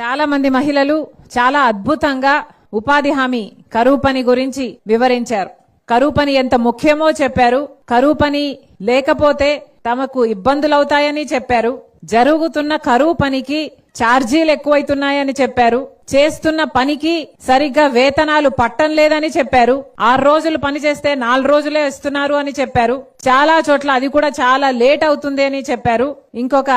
చాలా మంది మహిళలు చాలా అద్భుతంగా ఉపాధి హామీ కరువు పని గురించి వివరించారు. కరువు పని ఎంత ముఖ్యమో చెప్పారు. కరువు పని లేకపోతే తమకు ఇబ్బందులవుతాయని చెప్పారు. జరుగుతున్న కరువు పనికి ఛార్జీలు ఎక్కువైతున్నాయని చెప్పారు. చేస్తున్న పనికి సరిగ్గా వేతనాలు పట్టం లేదని చెప్పారు. ఆరు రోజులు పని చేస్తే నాలుగు రోజులే ఇస్తున్నారు అని చెప్పారు. చాలా చోట్ల అది కూడా చాలా లేట్ అవుతుంది అని చెప్పారు. ఇంకొక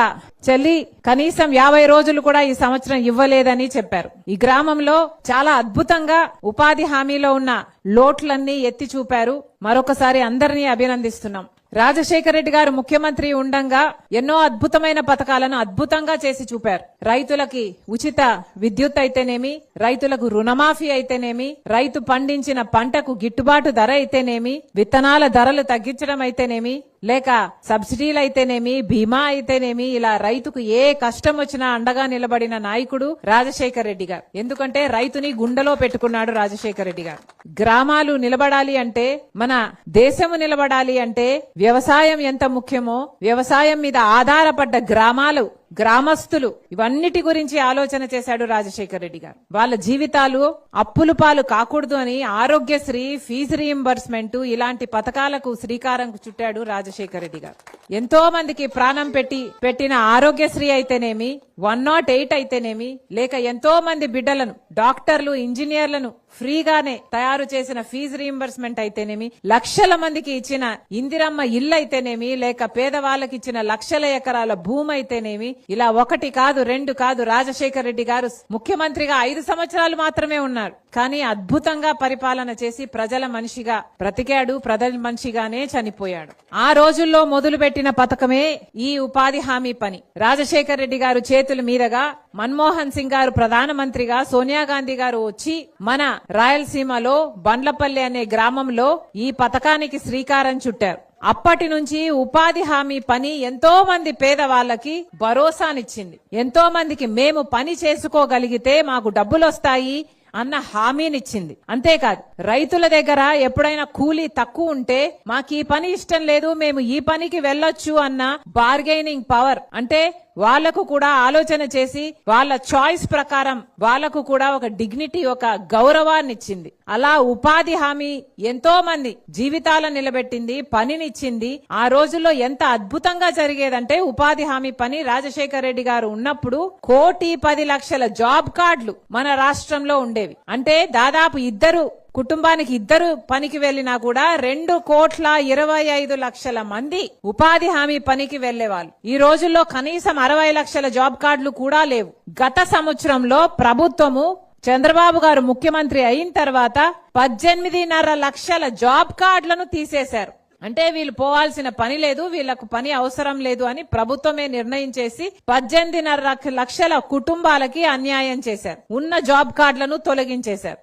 చెల్లి కనీసం యాభై రోజులు కూడా ఈ సంవత్సరం ఇవ్వలేదని చెప్పారు. ఈ గ్రామంలో చాలా అద్భుతంగా ఉపాధి హామీలో ఉన్న లోట్లన్నీ ఎత్తి చూపారు. మరొకసారి అందరినీ అభినందిస్తున్నాం. రాజశేఖర రెడ్డి గారు ముఖ్యమంత్రి ఉండంగా ఎన్నో అద్భుతమైన పథకాలను అద్భుతంగా చేసి చూపారు. రైతులకి ఉచిత విద్యుత్ అయితేనేమి రైతులకు రుణమాఫీ అయితేనేమి రైతు పండించిన పంటకు గిట్టుబాటు ధర అయితేనేమి విత్తనాల ధరలు తగ్గించడం అయితేనేమి లేక సబ్సిడీలు అయితేనేమి బీమా అయితేనేమి ఇలా రైతుకు ఏ కష్టం వచ్చినా అండగా నిలబడిన నాయకుడు రాజశేఖర రెడ్డి గారు. ఎందుకంటే రైతుని గుండెలో పెట్టుకున్నాడు రాజశేఖర రెడ్డి గారు. గ్రామాలు నిలబడాలి అంటే మన దేశము నిలబడాలి అంటే వ్యవసాయం ఎంత ముఖ్యమో వ్యవసాయం మీద ఆధారపడ్డ గ్రామాలు గ్రామస్తులు ఇవన్నిటి గురించి ఆలోచన చేశాడు రాజశేఖర రెడ్డి గారు. వాళ్ళ జీవితాలు అప్పులు పాలు కాకూడదు అని ఆరోగ్యశ్రీ ఫీజు రీఎంబర్స్మెంట్ ఇలాంటి పథకాలకు శ్రీకారం చుట్టాడు రాజశేఖర రెడ్డి గారు. ఎంతో మందికి ప్రాణం పెట్టి పెట్టిన ఆరోగ్యశ్రీ అయితేనేమి వన్ నాట్ ఎయిట్ అయితేనేమి లేక ఎంతో మంది బిడ్డలను డాక్టర్లు ఇంజనీర్లను ఫ్రీగానే తయారు చేసిన ఫీజు రీఎంబర్స్మెంట్ అయితేనేమి లక్షల మందికి ఇచ్చిన ఇందిరమ్మ ఇల్లు అయితేనేమి లేక పేదవాళ్ళకి ఇచ్చిన లక్షల ఎకరాల భూమి అయితేనేమి ఇలా ఒకటి కాదు రెండు కాదు రాజశేఖర రెడ్డి గారు ముఖ్యమంత్రిగా ఐదు సంవత్సరాలు మాత్రమే ఉన్నారు. కానీ అద్భుతంగా పరిపాలన చేసి ప్రజల మనిషిగా బ్రతికాడు ప్రజల మనిషిగానే చనిపోయాడు. ఆ రోజుల్లో మొదలుపెట్టిన పథకమే ఈ ఉపాధి హామీ పని. రాజశేఖర రెడ్డి గారు చేతి చేతుల మీదగా మన్మోహన్ సింగ్ గారు ప్రధానమంత్రిగా సోనియా గాంధీ గారు వచ్చి మన రాయలసీమలో బండ్లపల్లి అనే గ్రామంలో ఈ పథకానికి శ్రీకారం చుట్టారు. అప్పటి నుంచి ఉపాధి హామీ పని ఎంతో మంది పేదవాళ్ళకి భరోసానిచ్చింది. ఎంతో మందికి మేము పని చేసుకోగలిగితే మాకు డబ్బులు వస్తాయి అన్న హామీనిచ్చింది. అంతేకాదు రైతుల దగ్గర ఎప్పుడైనా కూలీ తక్కువ ఉంటే మాకు ఈ పని ఇష్టం లేదు మేము ఈ పనికి వెళ్ళొచ్చు అన్న బార్గెనింగ్ పవర్ అంటే వాళ్ళకు కూడా ఆలోచన చేసి వాళ్ళ చాయిస్ ప్రకారం వాళ్ళకు కూడా ఒక డిగ్నిటీ ఒక గౌరవాన్ని ఇచ్చింది. అలా ఉపాధి హామీ ఎంతో మంది జీవితాలను నిలబెట్టింది పనినిచ్చింది ఆ రోజుల్లో ఎంత అద్భుతంగా జరిగేదంటే ఉపాధి హామీ పని. రాజశేఖర రెడ్డి గారు ఉన్నప్పుడు కోటి పది లక్షల జాబ్ కార్డులు మన రాష్ట్రంలో ఉండేవి. అంటే దాదాపు ఇద్దరు కుటుంబానికి ఇద్దరు పనికి వెళ్ళినా కూడా రెండు కోట్ల ఇరవై ఐదు లక్షల మంది ఉపాధి హామీ పనికి వెళ్ళేవాళ్ళు ఈ రోజుల్లో కనీసం అరవై లక్షల జాబ్ కార్డులు కూడా లేవు. గత సంవత్సరంలో ప్రభుత్వము చంద్రబాబు గారు ముఖ్యమంత్రి అయిన తర్వాత పద్దెనిమిదిన్నర లక్షల జాబ్ కార్డులను తీసేశారు. అంటే వీళ్ళు పోవాల్సిన పని లేదు వీళ్ళకు పని అవసరం లేదు అని ప్రభుత్వమే నిర్ణయం చేసి పద్దెనిమిదిన్నర లక్షల కుటుంబాలకి అన్యాయం చేశారు. ఉన్న జాబ్ కార్డులను తొలగించేశారు.